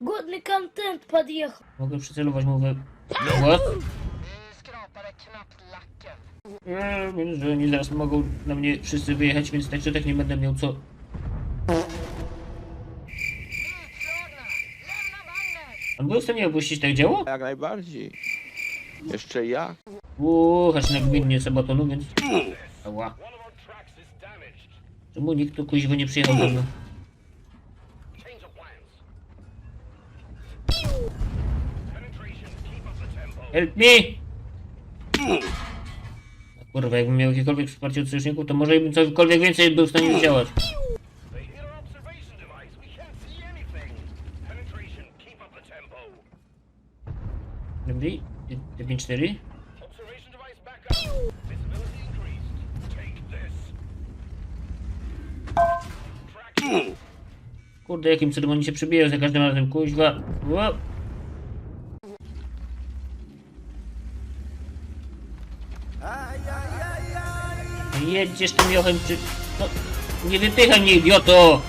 Годный контент подъехал. Mogę przycelować mu we... What? Vi skrapade knappt lacken. Eee, więc, że oni zaraz mogą na mnie wszyscy wyjechać, więc tak czy tak nie będę miał co... Utslagna! Lämna vagnen! On był w stanie opuścić tak działo? Jak najbardziej. Jeszcze jak? Uuu, aż nagminnie sabatonu, więc... Ała. Czemu nikt tu kuźwa nie przyjechał ze mną? Help me! Kurwa, jakbym miał jakiekolwiek wsparcie od sojuszników, to może bym cokolwiek więcej był w stanie działać. Dobry? 5-4? Observation device back up. Visibility increased. Take this. Traction. Kurde, jakim cudem oni się przebijają za każdym razem, kuźwa. Ło. Jedziesz tym jochem, czy... No, nie wypychaj mnie, idioto!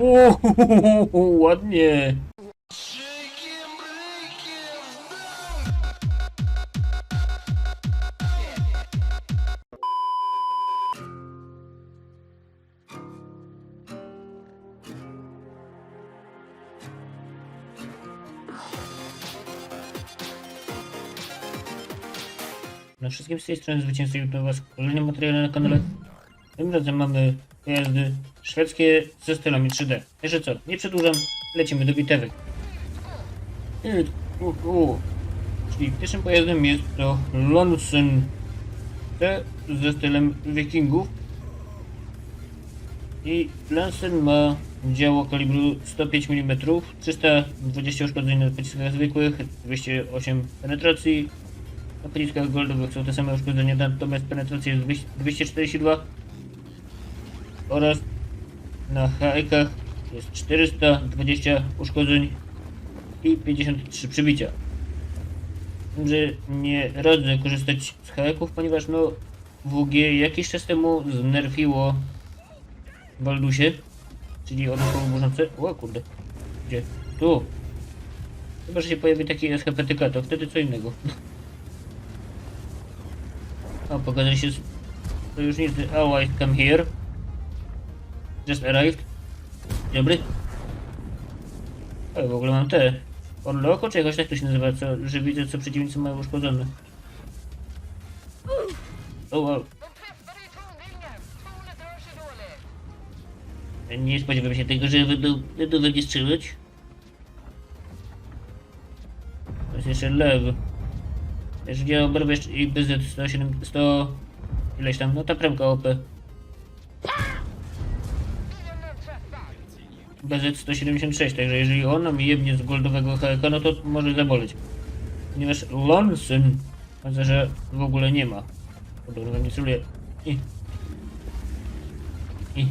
Uuu, ładnie. Z tej strony zwycięzcy YouTube was kolejnym materiale na kanale. Tym razem mamy pojazdy szwedzkie ze stylami 3D. Jeszcze co, nie przedłużam, lecimy do u. Czyli pierwszym pojazdem jest to Lonsen T ze stylem wikingów. I Lansen ma działo kalibru 105 mm, 320 uszkodzeń na pociskach zwykłych, 208 penetracji, na pociskach goldowych są te same uszkodzenia, natomiast penetracja jest 200 242 oraz na HEK-ach jest 420 uszkodzeń i 53 przybicia. Wiem, że nie radzę korzystać z HEK-ów, ponieważ no WG jakiś czas temu znerfiło Waldusie, czyli odruchowo burzące. O kurde, gdzie? Tu. Chyba, że się pojawi taki SHPTK, to wtedy co innego. O, pogadali się z sojusznicy allies come here. Just arrived. Dzień Dobry. O, w ogóle mam te. Orle oko, czy jakoś tak to się nazywa, co, że widzę, co przeciwnicy mają uszkodzone. O, wow. Nie spodziewałem się tego, że będą, strzelać. To jest jeszcze lew. Jeżeli ja obrę jeszcze i BZ 107, 100... Ileś tam, no ta premka OP. BZ 176, także jeżeli ona mi jebnie z goldowego HK, no to może zaboleć. Ponieważ Lonson, myślę, że w ogóle nie ma. Podobno mnie celuje. I. I.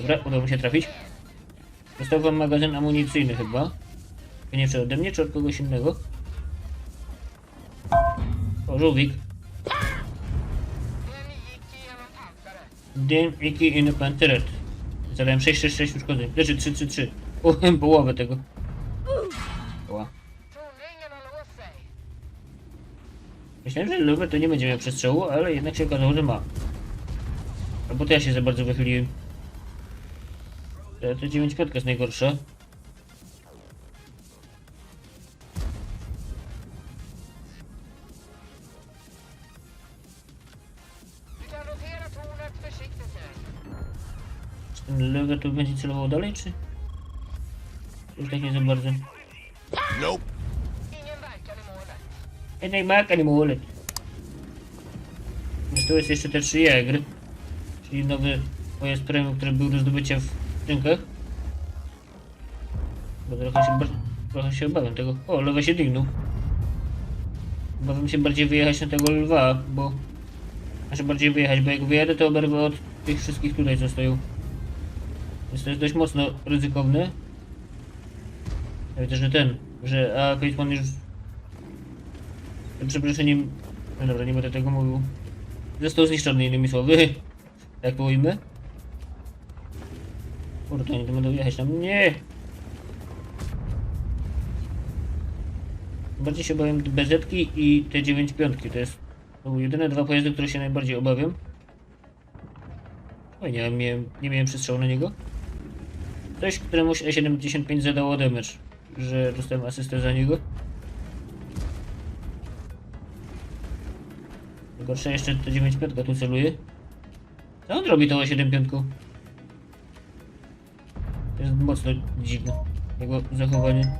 Dobra, udało mi się trafić. Dostał wam magazyn amunicyjny chyba. Nie czy ode mnie, czy od kogoś innego. Żółwik. Den icke inne panteret. Zadałem 666 uszkodzeń. Znaczy 333. O, połowę tego. Sig. Myślałem, że Luwe to nie będzie miał przestrzału, ale jednak się okazało, że ma. Albo to ja się za bardzo wychyliłem. To, to 95 jest najgorsza. Tu będzie celował dalej, czy? Już tak nie za bardzo. Målet. Jednak ma animulet. Więc to jest jeszcze te 3 Jägr. Czyli nowy pojazd premium, który był do zdobycia w rynkach. Bo trochę się, trochę się obawiam tego. O, lewa się dygnął. Obawiam się bardziej wyjechać na tego lwa, bo... Znaczy bardziej wyjechać, bo jak wyjadę to oberwę od tych wszystkich tutaj co stoją. Więc to jest dość mocno ryzykowne. Ja widzę, że ten, że a Faceman już... Z przeproszeniem... No dobra, nie będę tego mówił. został zniszczony innymi słowy. Tak to ujmę. Kurde, oni będą jechać na mnie. Bardziej się obawiam BZ i te 9 piątki. To jest to były jedyne dwa pojazdy, które się najbardziej obawiam. Oj, nie miałem, nie miałem przestrzału na niego. Ktoś, któremuś E75 zadało damage, że dostałem asystę za niego. Gorsze jeszcze to 9 piątka tu celuje. Co on robi tą E7 piątką? To jest mocno dziwne. Jego zachowanie.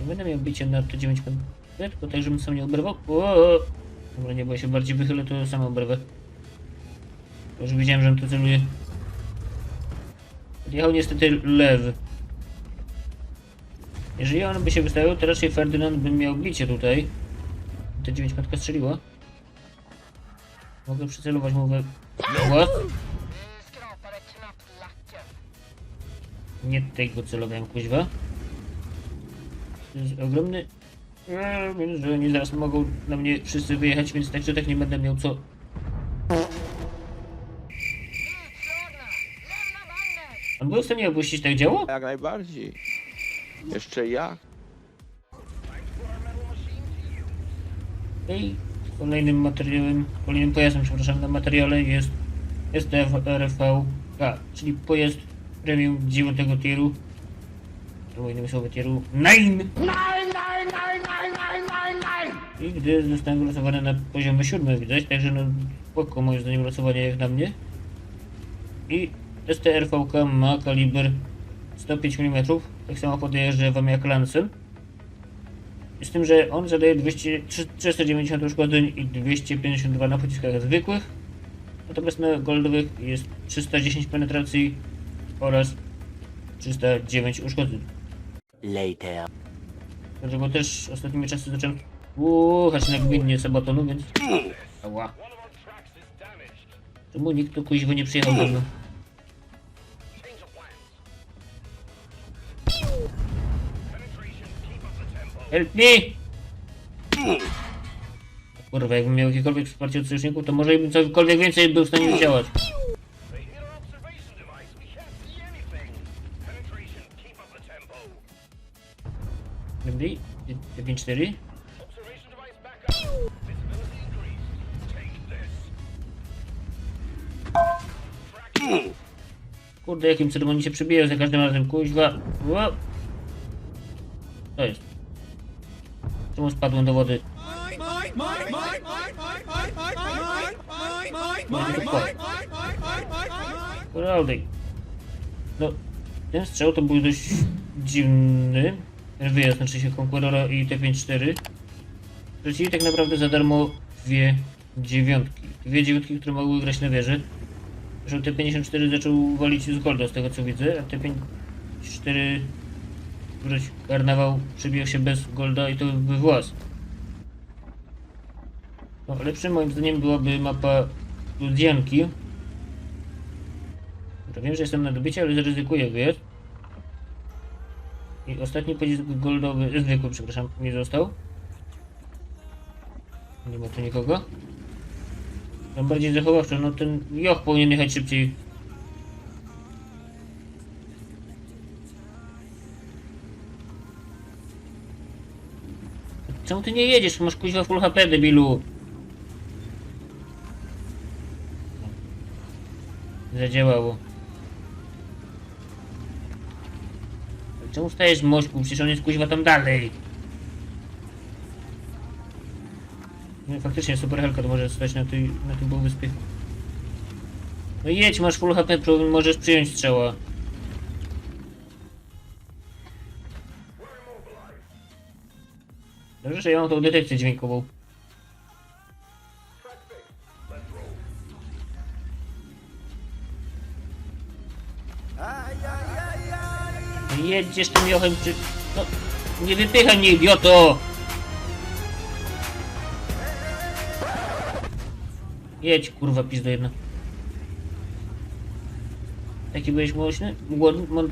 Nie będę miał bicia na to 9 piątkę, tylko tak, żebym sam nie oberwał. O! Dobra, nie, bo się bardziej wychylę, to sam oberwę. To już widziałem, że on tu celuje. Odjechał niestety lew. Jeżeli on by się wystawiał, to raczej Ferdynand by miał bicie tutaj. Te 9 piątka strzeliła. Mogę przycelować mu we. Nie tego celowałem, kuźwa. To jest ogromny... Eee, Więc, że oni zaraz mogą na mnie wszyscy wyjechać, więc tak czy tak nie będę miał co... On był w stanie opuścić tak działo? Jak najbardziej. Jeszcze jak? I kolejnym materiałem, kolejnym pojazdem, przepraszam, na materiale jest STF-RVK, czyli pojazd premium 9 tieru. Albo innymi słowy tieru 9! I gdy zostałem wylosowany na poziomie 7 widać, także no spoko moim zdaniem losowanie jak na mnie. I STRVK ma kaliber 105 mm, tak samo podjeżdża jak Lancem. Z tym, że on zadaje 200, 390 uszkodzeń i 252 na pociskach zwykłych. Natomiast na goldowych jest 310 penetracji oraz 309 uszkodzeń. Later. Dlatego też ostatnimi czasy zacząłem Uuu, choć tak nagminnie sabotonu, więc... Ała. Czemu nikt tu kuźwo nie przyjechał do mnie? Help me! Kurwa, jakbym miał jakiekolwiek wsparcie od sojuszników, to może bym cokolwiek więcej był w stanie działać. Dobra, 9-4. Kurde, jakim cudem oni się przebijają za każdym razem, kuźwa. Ło! To jest. Czemu spadłem do wody? Kurde. No, ten strzał to był dość dziwny. Wyjazd, znaczy się Conquerora i T54. Wrzucili tak naprawdę za darmo dwie dziewiątki. Dwie dziewiątki, które mogły grać na wieży. Zresztą T54 zaczął walić z golda z tego co widzę, a T54 wróć karnawał przebijał się bez golda i to by włas. No, lepszym moim zdaniem byłaby mapa Ludzianki. Dobra, wiem, że jestem na dobicie, ale zaryzykuję wyjazd. I ostatni pocisk goldowy, zwykły, przepraszam, mi został. Nie ma tu nikogo. Tam bardziej zachowawczo, no ten Joch powinien jechać szybciej. Czemu ty nie jedziesz? Masz kuźwa full HP, debilu. Zadziałało. Czemu stajesz z mośku? Przecież on jest kuźwa tam dalej. No faktycznie super helka to może stać na, tej, na tym półwyspie. No jedź, masz full HP, możesz przyjąć strzała. Dobrze, że ja mam tą detekcję dźwiękową. No Jedziesz tym jochem, czy... No, nie wypychaj mnie, idioto! Jedź, kurwa, pizdo jedna. Taki byłeś mocny? Głodny? Mo-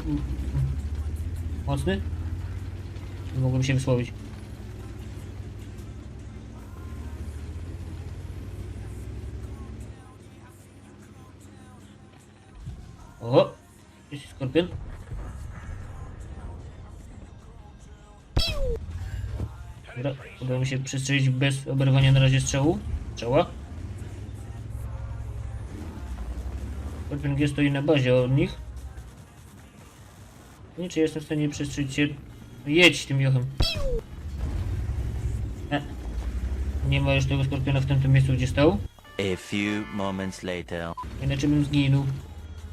Mocny? Mogłem się wysłowić. O! Jest skorpion. Dobra, udało mi się przestrzelić bez oberwania na razie strzału. Strzała. Skorpion G stoi na bazie od nich. Nie, czy jestem w stanie przestrzelić się... Jedź tym jochem. E. Nie ma już tego skorpiona w tym, miejscu, gdzie stał. A few moments later. Inaczej bym zginął.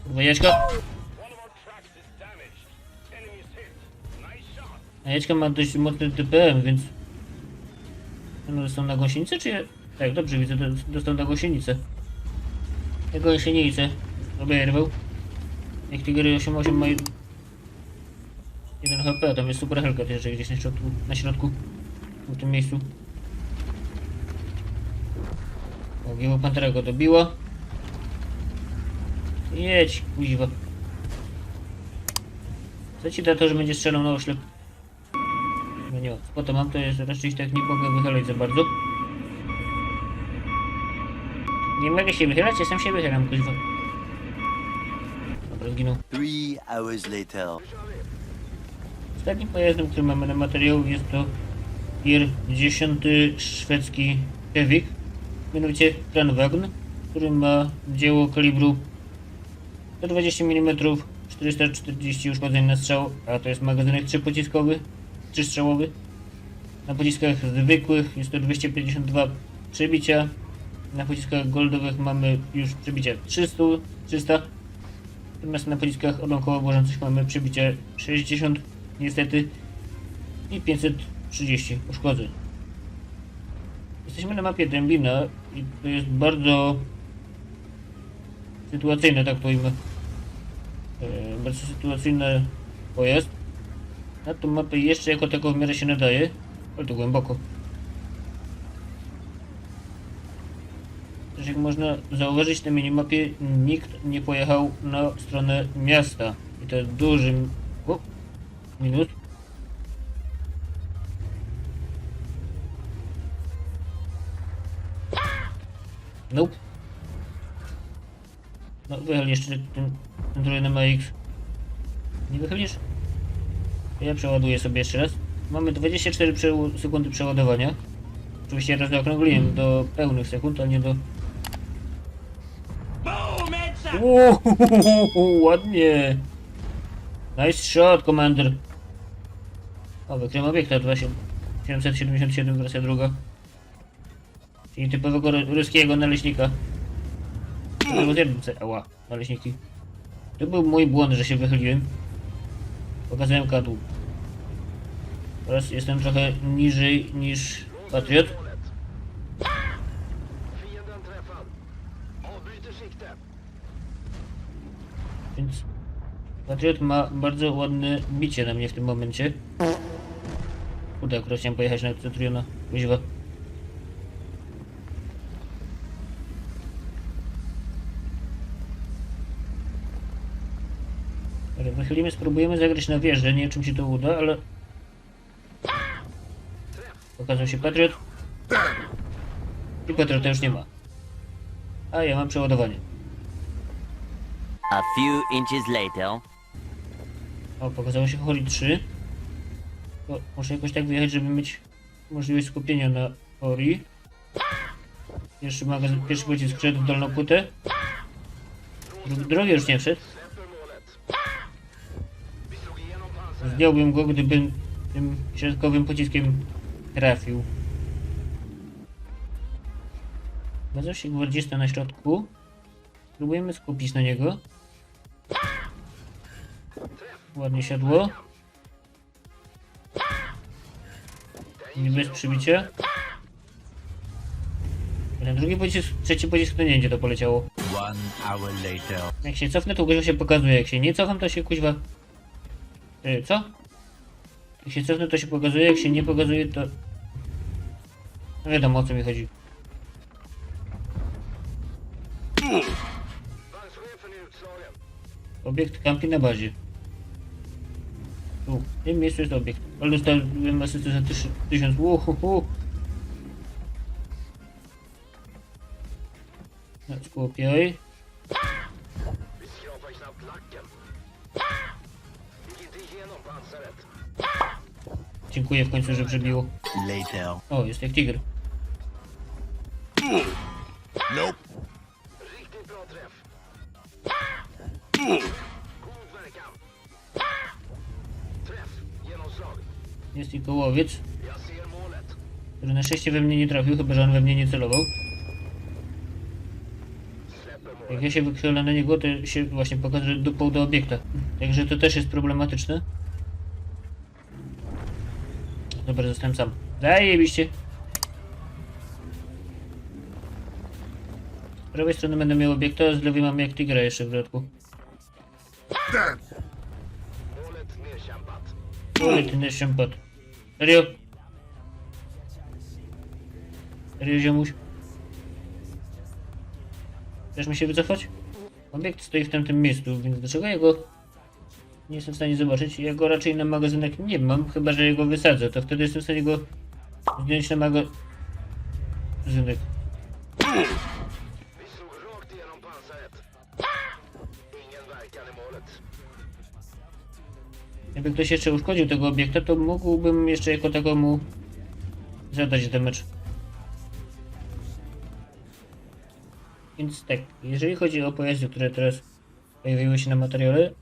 Kurwa, Jaćka! One of our tracks is damaged. Enemy is hit. Nice shot. A Jaćka ma dość mocny TPM, więc... No, dostał na gąsienicę, czy ja... Tak, dobrze widzę, do- dostał na gąsienicę. Na gąsienicę. Oberwał. Jak Tigery 8.8 ma... 1 HP, tam jest super helka też gdzieś na środku, na środku. W tym miejscu. O, Gieło Pantera go dobiła. Jedź, kuźwa. Co ci da to, że będzie strzelał na oślep? No nie, spota mam, to jest raczej tak nie mogę wychylać za bardzo. Nie mogę się wychylać, ja sam się wychylam, kuźwa. Zginął. Three hours later. Ostatnim pojazdem, który mamy na materiał jest to Tier 10 szwedzki Hevik, mianowicie Kranwagn, który ma dzieło kalibru 120 mm, 440 uszkodzeń na strzał, a to jest magazynek 3 pociskowy, 3 strzałowy. Na pociskach zwykłych jest to 252 przebicia, na pociskach goldowych mamy już przebicia 300, 300 Natomiast na pociskach odłamkowo łożących mamy przebicie 60 niestety i 530 uszkodzeń. Jesteśmy na mapie Dębina i to jest bardzo sytuacyjne, tak ujmę. E, bardzo sytuacyjny pojazd. Na tą mapę jeszcze jako taką w miarę się nadaje, ale to głęboko. Jak można zauważyć na minimapie, nikt nie pojechał na stronę miasta. I to jest duży... O, minus. Nope. No, wychyl jeszcze ten, ten trójny MX. Nie wychylisz? Ja przeładuję sobie jeszcze raz. Mamy 24 przeł- sekundy przeładowania. Oczywiście raz zaokrągliłem do pełnych sekund, a nie do... Uuu, ładnie! Nice shot, commander! O, wykryłem obiekta 777 wersja druga. Czyli typowego ru- ruskiego naleśnika. Albo z jednym C. Ała, naleśniki. To był mój błąd, że się wychyliłem. Pokazałem kadłub. Teraz jestem trochę niżej niż Patriot. Patriot ma bardzo ładne bicie na mnie w tym momencie. Kurde, akurat chciałem pojechać na Centuriona. Kuźwa. Wychylimy, spróbujemy zagrać na wieżę. Nie wiem, czym się to uda, ale... Pokazał się Patriot. I Patriota już nie ma. A ja mam przeładowanie. A few inches later. O, pokazało się Hori 3. To muszę jakoś tak wyjechać, żeby mieć możliwość skupienia na Hori. Pierwszy magazyn, pierwszy pocisk wszedł w dolną płytę. Drugi, już nie wszedł. Zdjąłbym go, gdybym tym środkowym pociskiem trafił. Pokazał się gwardzista na środku. Spróbujemy skupić na niego. Ładnie siadło. Nie bez przybicia. Ten drugi pocisk, trzeci pocisk to nie to poleciało. Jak się cofnę, to gorzej się pokazuje. Jak się nie cofam, to się kuźwa... Yy, co? Jak się cofnę, to się pokazuje. Jak się nie pokazuje, to... No wiadomo, o co mi chodzi. Obiekt kampi na bazie. Tu. tym miejscu jest obiekt. Ale dostałem asystę za tyś- 1000. Uhuhu. Skupiaj. Igenom pansaret. Dziękuję w końcu, że przebiło. Later. O, jest jak tiger. Riktigt Jest tylko łowiec, Jag ser målet. który na szczęście we mnie nie trafił, chyba że on we mnie nie celował. Jak ja się wychylę na niego, to się właśnie pokaże dupą do obiekta. Także to też jest problematyczne. Dobra, zostałem sam. Zajebiście. Z prawej strony będę miał obiekta, a z lewej mam jak tigra jeszcze w dodatku. Målet nerkämpat. Oj, ty nie. Serio? Serio, ziomuś? Chcesz mi się wycofać? Obiekt stoi w tamtym miejscu, więc dlaczego ja go nie jestem w stanie zobaczyć? Ja go raczej na magazynek nie mam, chyba że jego wysadzę, to wtedy jestem w stanie go zdjąć na magazynek. Jakby ktoś jeszcze uszkodził tego obiekta, to mógłbym jeszcze jako takomu zadać damage. Więc tak, jeżeli chodzi o pojazdy, które teraz pojawiły się na materiale,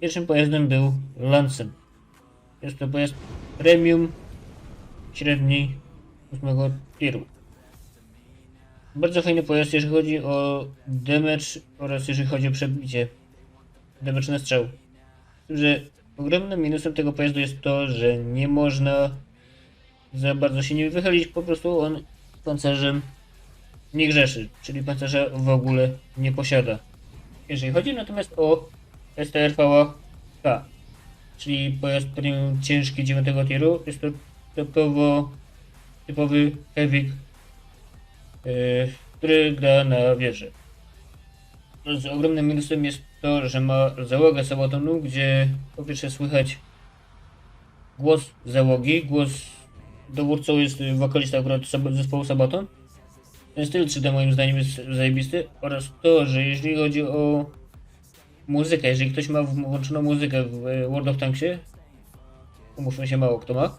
pierwszym pojazdem był Lancem. Jest to pojazd premium średniej 8 tieru. Bardzo fajny pojazd, jeżeli chodzi o damage oraz jeżeli chodzi o przebicie. Damage na strzał. Że ogromnym minusem tego pojazdu jest to, że nie można za bardzo się nim wychylić, po prostu on pancerzem nie grzeszy, czyli pancerza w ogóle nie posiada. Jeżeli chodzi natomiast o STRVA-K, czyli pojazd premium ciężki 9 tieru, jest to typowo typowy heavy, yy, który gra na wieży. Z ogromnym minusem jest to, że ma załogę Sabatonu, gdzie po pierwsze słychać głos załogi, głos dowódcą jest wokalista akurat zespołu Sabaton. Ten styl 3D moim zdaniem jest zajebisty oraz to, że jeżeli chodzi o muzykę, jeżeli ktoś ma włączoną muzykę w e, World of Tanksie, umówmy się mało kto ma,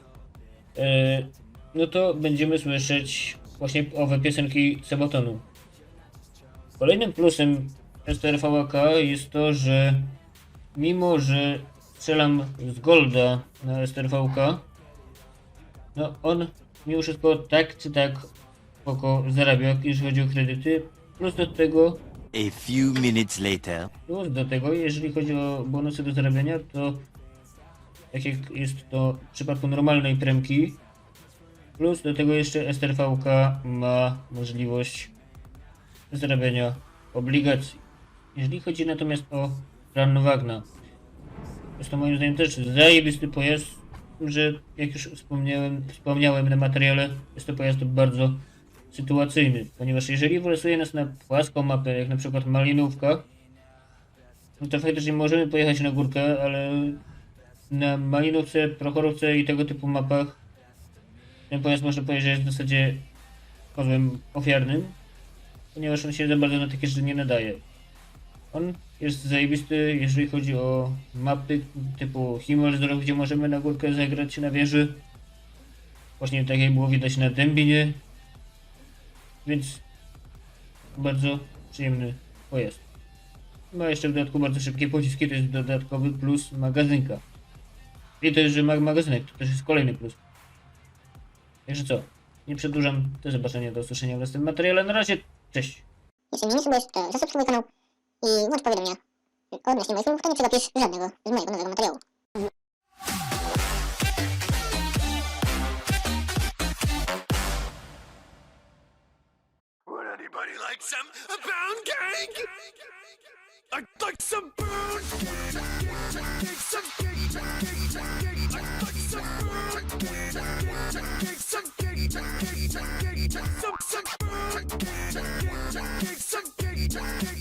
e, no to będziemy słyszeć właśnie owe piosenki Sabatonu. Kolejnym plusem STRVK jest to, że mimo, że strzelam z Golda na STRVK, no on mimo wszystko tak czy tak spoko zarabia, jeżeli chodzi o kredyty. Plus do tego, A few minutes later. plus do tego, jeżeli chodzi o bonusy do zarabiania, to tak jak jest to w przypadku normalnej premki, plus do tego jeszcze STRVK ma możliwość zarabiania obligacji. Jeżeli chodzi natomiast o Ranwagna, jest to moim zdaniem też zajebisty pojazd, że jak już wspomniałem, wspomniałem na materiale, jest to pojazd bardzo sytuacyjny, ponieważ jeżeli wylosuje nas na płaską mapę, jak na przykład Malinówka, no to faktycznie możemy pojechać na górkę, ale na Malinówce, Prochorówce i tego typu mapach ten pojazd można powiedzieć, w zasadzie kozłem ofiarnym, ponieważ on się za bardzo na takie rzeczy nie nadaje. On jest zajebisty, jeżeli chodzi o mapy typu Himmelsdorf, gdzie możemy na górkę zagrać na wieży. Właśnie tak jak było widać na Dębinie. Więc bardzo przyjemny pojazd. Ma jeszcze w dodatku bardzo szybkie pociski, to jest dodatkowy plus magazynka. I to, że ma magazynek, to też jest kolejny plus. Także co, nie przedłużam, do zobaczenia, do usłyszenia w następnym materiale. Na razie, cześć! Jeśli nie subujesz, to zasubskrybuj kanał i włącz powiadomienia odnośnie moich filmów, to nie przegapisz żadnego z mojego nowego materiału. Would anybody like some pound cake? I'd like some pound cake. Some cake, cake, cake. I'd like some pound cake. Cake, some cake, cake, cake. Some, some pound cake. Cake, some cake, cake.